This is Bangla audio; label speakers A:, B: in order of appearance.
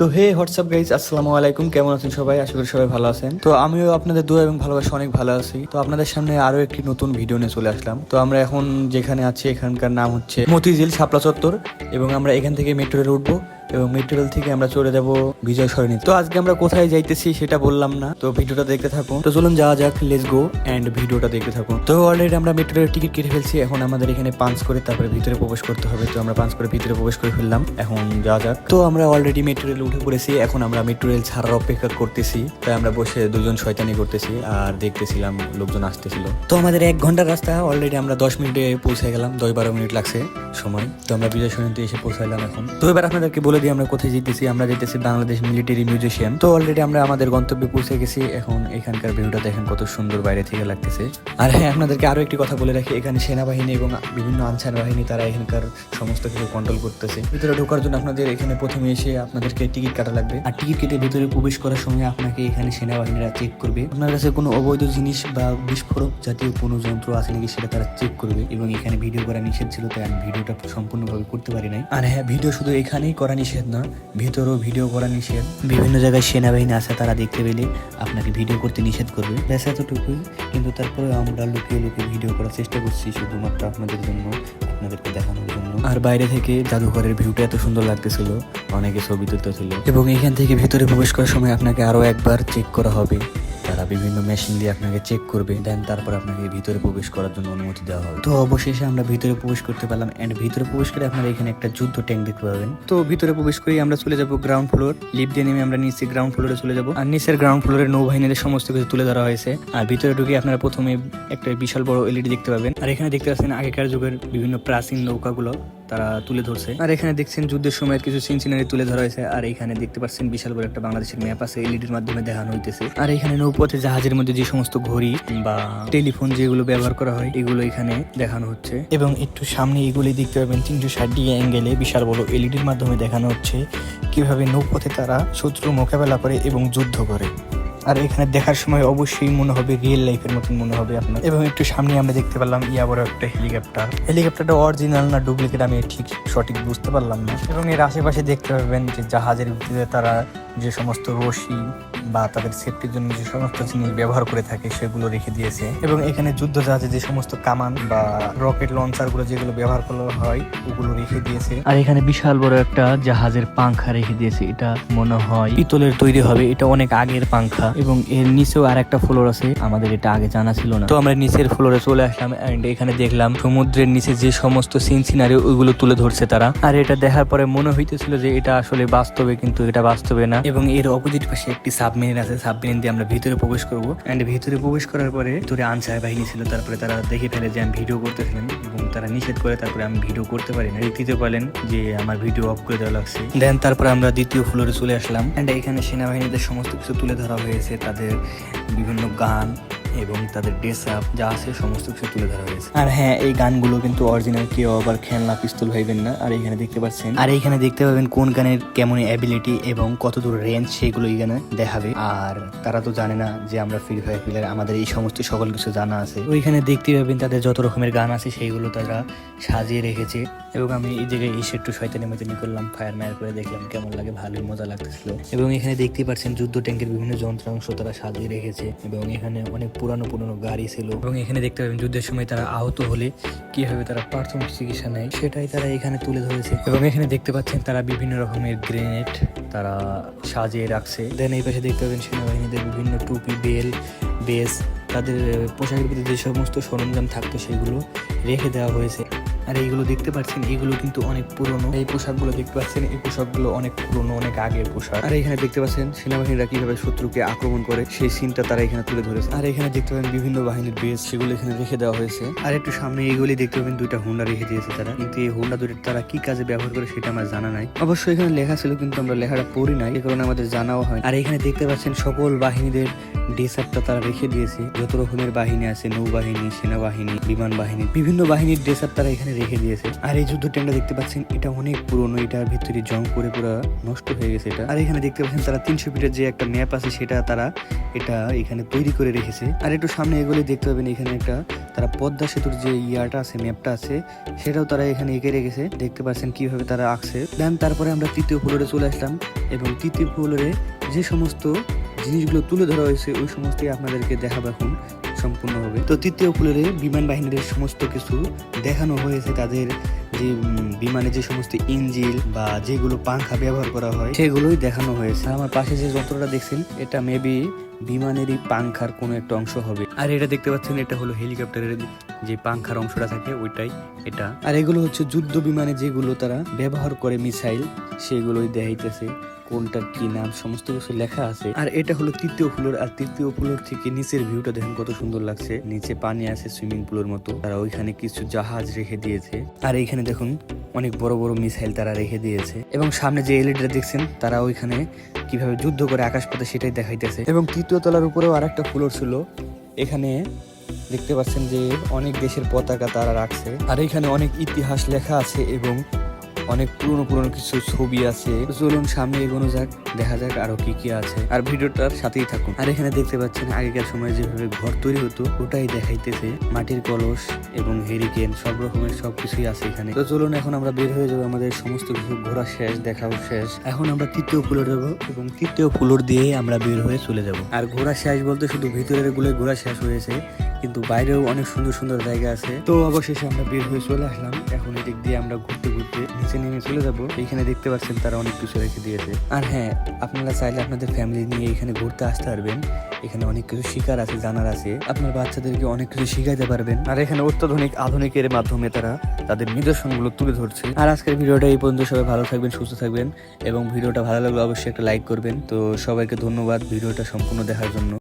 A: তো হে হোয়াটসঅ্যাপ গাইজ আসসালামু আলাইকুম। কেমন আছেন সবাই? আশা করি সবাই ভালো আছেন। তো আমিও আপনাদের দোয়া এবং ভালোবাসা অনেক ভালো আছি। তো আপনাদের সামনে আরও একটি নতুন ভিডিও নিয়ে চলে আসলাম। তো আমরা এখন যেখানে আছি, এখানকার নাম হচ্ছে মতিঝিল শাপলা চত্বর এবং আমরা এখান থেকে মেট্রো রেল উঠবো। এবং মেট্রো রেল থেকে আমরা চলে যাব বিজয় সরণি তো আজকে আমরা কোথায় যাইতেছি সেটা বললাম না। তো ভিডিওটা দেখতে থাকুন। তো চলুন যাওয়া যাক লেটস গো এন্ড ভিডিওটা দেখতে থাকুন। তো অলরেডি আমরা মেট্রো টিকিট কেটে ফেলছি। এখন আমাদের এখানে পাঞ্চ করে তারপরে ভিতরে প্রবেশ করতে হবে। তো আমরা পাঞ্চ করে ভিতরে প্রবেশ করে ফেললাম। এখন যাওয়া যাক। তো আমরা অলরেডি মেট্রো উঠে পড়েছি। এখন আমরা মেট্রো রেল ছাড়ার অপেক্ষা করতেছি। তাই আমরা বসে দুজন শয়তানি করতেছি আর দেখতেছিলাম লোকজন আসতেছিল। তো আমাদের এক ঘণ্টার রাস্তা। অলরেডি আমরা দশ মিনিটে পৌঁছে গেলাম। দশ বারো মিনিট লাগছে সময়। তো আমরা বিজয় সরণিতে এসে পৌঁছাইলাম এখন। তো এবার আপনাদেরকে বলে দিই আমরা কোথায় যেতেছি? আমরা যেতেছি বাংলাদেশ মিলিটারি মিউজিয়াম তো অলরেডি আমরা আমাদের গন্তব্যে পৌঁছে গেছি। এখন এখানকার ভিউটা দেখেন কত সুন্দর বাইরে থেকে লাগতেছে। আর হ্যাঁ আপনাদেরকে আরও একটি কথা বলে রাখি। এখানে সেনাবাহিনী এবং বিভিন্ন আনসার বাহিনী, তারা এখানকার সমস্ত কিছু কন্ট্রোল করতেছে। ভিতরে ঢোকার জন্য আপনাদের এখানে প্রথমে এসে আপনাদেরকে টিকিট কাটা লাগবে। আর টিকিট কেটে ভিতরে প্রবেশ করার সময় আপনাকে এখানে সেনাবাহিনীরা চেক করবে। আপনার কাছে কোনো অবৈধ জিনিস বা বিস্ফোরক জাতীয় কোনো যন্ত্র আছে নাকি সেটা তারা চেক করবে। এবং এখানে ভিডিও করা নিষেধ ছিল, তাই আমি ভিডিওটা সম্পূর্ণভাবে করতে পারি নাই। আর হ্যাঁ ভিডিও শুধু এখানেই করা নিষেধ না ভিতরেও ভিডিও করা নিষেধ। বিভিন্ন জায়গায় সেনাবাহিনী আছে তারা দেখতে পেলে আপনাকে ভিডিও করতে নিষেধ করবে। ব্যাস এতটুকুই। কিন্তু তারপরে আমরা লুকিয়ে লুকিয়ে ভিডিও করার চেষ্টা করছি শুধুমাত্র আপনাদের জন্য আপনাদেরকে দেখানোর জন্য। আর বাইরে থেকে জাদুঘরের ভিউটা এত সুন্দর লাগতেছিল অনেকে ছবি তুলতেছিল। এবং এখান থেকে ভিতরে প্রবেশ করার সময় আপনাকে আরও একবার চেক করা হবে। তারা বিভিন্ন মেশিন দিয়ে আপনাকে চেক করবে দেন তারপর আপনাকে ভিতরে প্রবেশ করার জন্য অনুমতি দেওয়া হবে। তো অবশেষে আমরা ভিতরে প্রবেশ করতে পারলাম এন্ড ভিতরে প্রবেশ করে আপনারা এখানে একটা যুদ্ধ ট্যাঙ্ক দেখতে পাবেন। তো ভিতরে প্রবেশ করেই আমরা চলে যাব গ্রাউন্ড ফ্লোর লিফট দিয়ে নেমে আমরা নিচে গ্রাউন্ড ফ্লোরে চলে যাব। আর নিচের গ্রাউন্ড ফ্লোরে নৌবাহিনীদের সমস্ত কিছু তুলে ধরা হয়েছে। আর ভিতরে ঢুকে আপনারা প্রথমে একটা বিশাল বড় এলইডি দেখতে পাবেন। আর এখানে দেখতে পাচ্ছেন আগেকার যুগের বিভিন্ন প্রাচীন নৌকাগুলো তারা তুলে ধরছে। আর এখানে দেখছেন যুদ্ধের সময় কিছু সিন সিনারি তুলে ধরা হয়েছে। আর এখানে দেখতে পাচ্ছেন বিশাল বড় একটা বাংলাদেশের ম্যাপ আছে এলইডির মাধ্যমে দেখানো হইতেছে। আর এখানে নৌপথে জাহাজের মধ্যে যে সমস্ত ঘড়ি বা টেলিফোন যেগুলো ব্যবহার করা হয়, এগুলো এখানে দেখানো হচ্ছে। এবং একটু সামনে এগুলি দেখতে পাবেন তিনশো ষাট ডিগ্রি অ্যাঙ্গেলে বিশাল বড় এলইডির মাধ্যমে দেখানো হচ্ছে কীভাবে নৌপথে তারা শত্রু মোকাবেলা করে এবং যুদ্ধ করে। আর এখানে দেখার সময় অবশ্যই মনে হবে রিয়েল লাইফের মতন মনে হবে আপনার। এবং একটু সামনে আমরা দেখতে পেলাম ইয়া বড় একটা হেলিকপ্টার হেলিকপ্টারটা অরিজিনাল না ডুপ্লিকেট আমি ঠিক সঠিক বুঝতে পারলাম না। এবং এর আশেপাশে দেখতে পাবেন যে জাহাজের ভিতরে তারা যে সমস্ত রশি বা তাদের সেফটির জন্য যে সমস্ত জিনিস ব্যবহার করে থাকে, সেগুলো রেখে দিয়েছে। এবং এখানে যুদ্ধ জাহাজে যে সমস্ত কামান বা রকেট লঞ্চারগুলো যেগুলো ব্যবহার করা হয়, ওগুলো রেখে দিয়েছে। আর এখানে বিশাল বড় একটা জাহাজের পাংখা রেখে দিয়েছে। এটা মনে হয় পিতলের তৈরি হবে। এটা অনেক আগের পাংখা। এবং এর নিচেও আর একটা ফ্লোর আছে। আমাদের এটা আগে জানা ছিল না। তো আমরা নিচের ফ্লোরে চলে আসলাম এন্ড এখানে দেখলাম সমুদ্রের নিচে যে সমস্ত সিন সিনারি ওইগুলো তুলে ধরছে তারা। আর এটা দেখার পরে মনে হইতেছিল যে এটা আসলে বাস্তবে, কিন্তু এটা বাস্তবে না। এবং এর অপোজিট পাশে একটি সাবমেরিন আছে সাবমেরিন দিয়ে আমরা ভিতরে প্রবেশ করব। অ্যান্ড ভিতরে প্রবেশ করার পরে ভিতরে আনসার বাহিনী ছিল, তারপরে তারা দেখে ফেলে যে আমি ভিডিও করতেছিলাম এবং তারা নিষেধ করে তারপরে আমি ভিডিও করতে পারি না দেখতে পারলেন যে আমার ভিডিও অফ করে দেওয়া লাগছে। দেন তারপরে আমরা দ্বিতীয় ফ্লোরে চলে আসলাম। অ্যান্ড এখানে সেনাবাহিনীদের সমস্ত কিছু তুলে ধরা হয়েছে, তাদের বিভিন্ন গান এবং তাদের ড্রেস আপ যা আছে, সমস্ত কিছু তুলে ধরা হয়েছে। আর হ্যাঁ এই গানগুলো কিন্তু অরিজিনাল কেউ আবার খেলনা পিস্তল ভাইবেন না। আর এখানে দেখতে পাচ্ছেন, আর এখানে দেখতে পাবেন কোন গানের কেমন অ্যাবিলিটি এবং কতদূর রেঞ্জ সেগুলো এখানে দেখাবে। আর তারা তো জানে না যে আমরা ফ্রি ফায়ার প্লেয়ার আমাদের এই সমস্ত সকল কিছু জানা আছে। ওইখানে দেখতে পাবেন তাদের যত রকমের গান আছে, সেইগুলো তারা সাজিয়ে রেখেছে। এবং আমি এই জায়গায় এসে একটু শয়তানি মতনি করলাম ফায়ার মায়ার করে দেখলাম কেমন লাগে, ভালোই মজা লাগতেছিল। এবং এখানে দেখতে পাচ্ছেন যুদ্ধ ট্যাঙ্কের বিভিন্ন যন্ত্রাংশ তারা সাজিয়ে রেখেছে। এবং এখানে অনেক পুরানো পুরানো গাড়ি ছিল। এবং এখানে দেখতে পাবেন যুদ্ধের সময় তারা আহত হলে কীভাবে তারা প্রাথমিক চিকিৎসা নেয় সেটাই তারা এখানে তুলে ধরেছে। এবং এখানে দেখতে পাচ্ছেন তারা বিভিন্ন রকমের গ্রেনেড তারা সাজিয়ে রাখছে। দেন এই পাশে দেখতে পাবেন সেনাবাহিনীদের বিভিন্ন টুপি বেল বেস তাদের পোশাকের ভিতরে যে সমস্ত সরঞ্জাম থাকতো সেগুলো রেখে দেওয়া হয়েছে। আর এইগুলো দেখতে পাচ্ছেন এগুলো কিন্তু অনেক পুরনো। এই পোশাকগুলো দেখতে পাচ্ছেন এই পোশাকগুলো অনেক পুরনো অনেক আগের পোশাক। আর এখানে দেখতে পাচ্ছেন সেনাবাহিনীরা কীভাবে শত্রুকে আক্রমণ করে সেই সিনটা তারা এখানে তুলে ধরেছে। আর এখানে দেখতে পাবেন বিভিন্ন বাহিনীর বেস সেগুলো এখানে রেখে দেওয়া হয়েছে। আর একটু সামনে এইগুলি দেখতে পাবেন দুইটা হোন্ডা রেখে দিয়েছে তারা। কিন্তু এই হোন্ডা দুটো তারা কি কাজে ব্যবহার করে সেটা আমার জানা নাই। অবশ্যই এখানে লেখা ছিল কিন্তু আমরা লেখাটা পড়ি নাই এই কারণে আমাদের জানাও হয় আর এখানে দেখতে পাচ্ছেন সকল বাহিনীদের ড্রেসআপটা তারা রেখে দিয়েছে। যত রকমের বাহিনী আছে নৌবাহিনী সেনাবাহিনী বিমান বাহিনী বিভিন্ন বাহিনীর ড্রেসআপ তারা এখানে রেখে দিয়েছে। আর এই যুদ্ধ ট্রেনটা দেখতে পাচ্ছেন, এটা অনেক পুরনো, এটার ভিতরে জং করে পুরো নষ্ট হয়ে গেছে এটা। আর এখানে দেখতে পাচ্ছেন তারা তিনশো ফিটের যে একটা ম্যাপ আছে, সেটা তারা এটা এখানে তৈরি করে রেখেছে। আর একটু সামনে এগুলি দেখতে পাবেন এখানে একটা তারা পদ্মা সেতুর যে ইয়াটা আছে, ম্যাপটা আছে, সেটাও তারা এখানে এঁকে রেখেছে। দেখতে পাচ্ছেন কীভাবে তারা আঁকছে। দেন তারপরে আমরা তৃতীয় ফ্লোরে চলে আসলাম এবং তৃতীয় ফ্লোরে যে সমস্ত জিনিসগুলো তুলে ধরা হয়েছে, ওই সমস্তই আপনাদেরকে দেখাবো এখন। সম্পূর্ণভাবে তো তৃতীয় ফ্লোরে বিমান বাহিনীর সমস্ত কিছু দেখানো হয়েছে। তাদের যে বিমানে যে সমস্ত ইঞ্জিল বা যেগুলো পাংখা ব্যবহার করা হয়, সেগুলোই দেখানো হয়েছে। আমার পাশে যে যন্ত্রটা দেখছেন, এটা মেবি বিমানেরই পাংখার কোনো একটা অংশ হবে। আর এটা দেখতে পাচ্ছেন এটা হলো হেলিকপ্টারের যে পাংখার অংশটা থাকে ওইটাই এটা। আর এগুলো হচ্ছে যুদ্ধ বিমানে যেগুলো তারা ব্যবহার করে মিসাইল সেগুলোই দেখাইতেছে কোনটার কি নাম সমস্ত কিছু লেখা আছে। আর এটা হলো তৃতীয় ফ্লোর আর তৃতীয় ফ্লোর থেকে নিচের ভিউটা দেখেন কত সুন্দর লাগছে। নিচে পানি আছে সুইমিং পুলের মতো তারা ওইখানে কিছু জাহাজ রেখে দিয়েছে। আর এইখানে দেখুন অনেক বড় বড় মিসাইল তারা রেখে দিয়েছে। এবং সামনে যে এলইডিটা দেখছেন তারা ওইখানে কীভাবে যুদ্ধ করে আকাশপথে সেটাই দেখাইতেছে। এবং তৃতীয় তলার উপরেও আর একটা ফ্লোর ছিল। এখানে দেখতে পাচ্ছেন যে অনেক দেশের পতাকা তারা রাখছে। আর এখানে অনেক ইতিহাস লেখা আছে এবং অনেক পুরনো পুরনো কিছু ছবি আছে। চলুন সামনে এগোনো যাক, দেখা যাক আরও কি কি আছে। আর ভিডিওটার সাথেই থাকুন। আর এখানে দেখতে পাচ্ছেন, আগেকার সময় যেভাবে ঘর তৈরি হতো, ওটাই দেখাইতেছে। মাটির কলস এবং হেরিকেন, সব রকমের সবকিছুই আছে এখানে। তো চলুন এখন আমরা বের হয়ে যাব, আমাদের সমস্ত কিছু ঘোরা শেষ, দেখাও শেষ। এখন আমরা তৃতীয় ফ্লোর যাব এবং তৃতীয় ফ্লোর দিয়েই আমরা বের হয়ে চলে যাব। আর ঘোরা শেষ বলতে শুধু ভিতরেরগুলো ঘোরা শেষ হয়েছে, কিন্তু বাইরেও অনেক সুন্দর সুন্দর জায়গা আছে। তো অবশেষে আমরা বের হয়ে চলে আসলাম। এখন এদিক দিয়ে আমরা ঘুরতে ঘুরতে নিচে নেমে চলে যাব। এখানে দেখতে পাচ্ছেন তারা অনেক কিছু রেখে দিয়েছে। আর হ্যাঁ আপনারা চাইলে আপনাদের ফ্যামিলি নিয়ে এখানে ঘুরতে আসতে পারবেন। এখানে অনেক কিছু শিকার আছে, জানার আছে। আপনার বাচ্চাদেরকে অনেক কিছু শিখাইতে পারবেন। আর এখানে অত্যাধুনিক, আধুনিকের মাধ্যমে তারা তাদের নিদর্শনগুলো তুলে ধরছে। আর আজকের ভিডিওটা এই পর্যন্ত। সবাই ভালো থাকবেন, সুস্থ থাকবেন। এবং ভিডিওটা ভালো লাগলে অবশ্যই একটা লাইক করবেন। তো সবাইকে ধন্যবাদ ভিডিওটা সম্পূর্ণ দেখার জন্য।